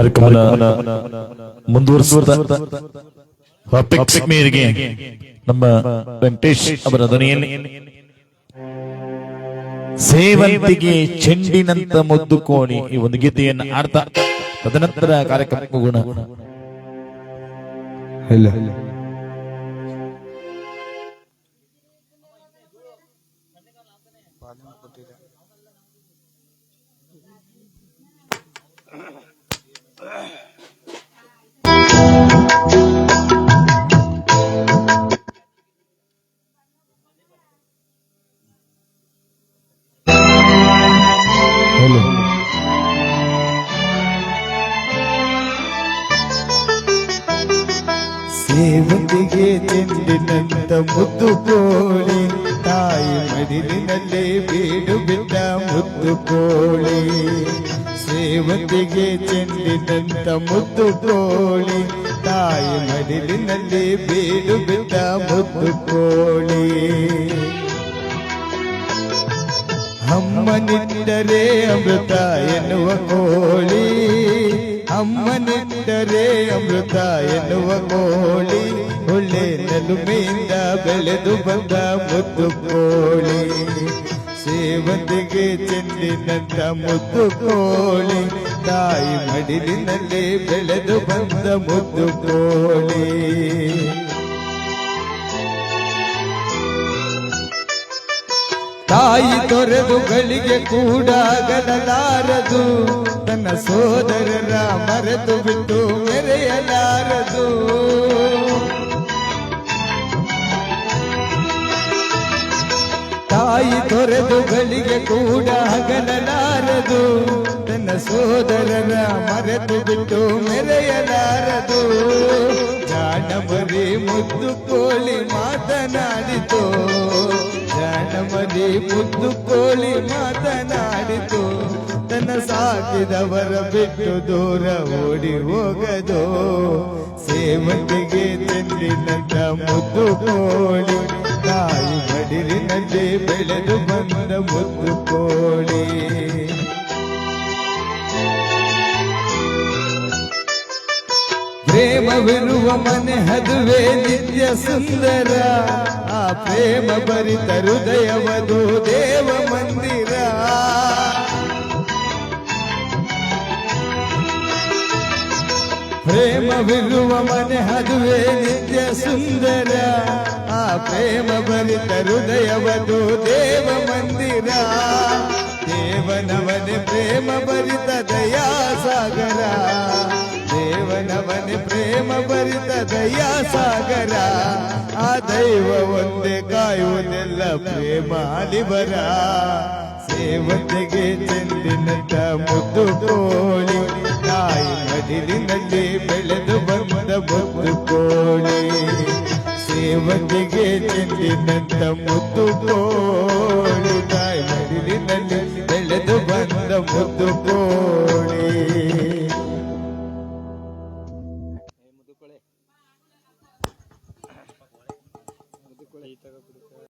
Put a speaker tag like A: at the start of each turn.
A: ಕಾರ್ಯಕ್ರಮನ ಮುಂದುವರಿಸುತ್ತಾ ಮೇರೆಗೆ ನಮ್ಮ ವೆಂಕಟೇಶ್ ಅವರ ಧ್ವನಿಯಲ್ಲಿ ಸೇವಂತಿಗೆ ಚೆಂಡಿನಂತ ಮುದ್ದು ಕೋಣಿ ಈ ಒಂದು ಗೀತೆಯನ್ನು ಆಡ್ತಾ ತದನಂತರ ಕಾರ್ಯಕ್ರಮ ಗುಣ
B: Hello. ഒത്തികെ ചെണ്ടിനെന്ത മുത്തുപോളി തായ് മരിലിനല്ലേ വീടുവിട്ട മുത്തുപോളി സേവത്തികെ ചെണ്ടിനെന്ത മുത്തുപോളി തായ് മരിലിനല്ലേ വീടുവിട്ട മുത്തുപോളി അമ്മ നിന്നരേ അമൃത എന്നുവ കോളി ಕೋಳಿ ಅಮ್ಮನಿಟ್ಟರೆ ಅಮೃತ ಎನ್ನುವ ಕೋಳಿ ಅಮ್ಮನಿಟ್ಟರೆ ಅಮೃತ ಎನ್ನುವ ಕೋಳಿ ಒಳ್ಳೆ ನಲುಮೆಯಿಂದ ಬೆಳೆದು ಬಂದ ಮುದ್ದು ಕೋಳಿ ಸೇವಂತಿಗೆ ಚೆಂಡಿನಂತ ಮುದ್ದು ಕೋಳಿ ತಾಯಿ ಮಡಿಲಿನಲ್ಲಿ ಬೆಳೆದು ಬಂದ ಮುದ್ದು ಕೋಳಿ ತಾಯಿ ತೊರೆದು ಗಳಿಗೆ ಕೂಡ ಗಲಲಾರದು ತನ್ನ ಸೋದರರ ಮರೆತು ಬಿಟ್ಟು ಮೆರೆಯಲಾರದು ತಾಯಿ ತೊರೆದು ಗಳಿಗೆ ಕೂಡ ಹಗಲಲಾರದು ತನ್ನ ಸೋದರರ ಮರೆತು ಬಿಟ್ಟು ಮೆರೆಯಲಾರದು ಜಾಣಮರಿ ಮುದ್ದು ಕೋಳಿ ಮಾತನಾಡಿತು. ಜಾಣಮರಿ ಮುದ್ದು ಕೋಳಿ ಮಾತನಾಡಿತು. ತನ್ನ ಸಾಕಿದವರ ಬಿಟ್ಟು ದೂರ ಓಡಿ ಹೋಗದು. ಸೇವಂತಿಗೆ ತಂದಿದ್ದ ಮುದ್ದು ಕೋಳಿ. ಪ್ರೇಮವಿರುವ ಮನೆ ಹದುವೆ ನಿತ್ಯ ಸುಂದರ ಆ ಪ್ರೇಮ ಭರಿತ ಹೃದಯವದು ದೇವ ಮಂದಿರ ಪ್ರೇಮವಿರುವ ಮನೆ ಹದುವೆ ನಿತ್ಯ ಸುಂದರ ಆ ಪ್ರೇಮ ಭರಿತ ಹೃದಯವದು ದೇವ ಮಂದಿರ ದೇವನವನೆ ಪ್ರೇಮ ಭರಿತ ದಯಾ ಸಾಗರ ದೇವನವನೆ ಪ್ರೇಮ ಭರಿತ ದಯಾ ಸಾಗರ ಆ ದೈವ ಒಂದೇ ಕಾಯುವುದೆಲ್ಲ ಪ್ರೇಮ ಅಲಿಬರ ಸೇವಂತಿಗೆ ಚೆಂದಿನಂತ ಮುದ್ದು ಕೋಳಿ ತಾಯಿ ಮಡಿಲಿನಲ್ಲಿ ಬೆಳೆದು ಬಂದ ಮುದ್ದು ಕೋಳಿ ಸೇವಂತಿಗೆ ಚೆಂದಿನಂತ ಮುದ್ದು ಕೋಳಿ ತಾಯಿ ಮಡಿಲಿನಲ್ಲಿ ಬೆಳೆದು ಬಂದ ಮುದ್ದು ಕೋಳಿ টাকা করে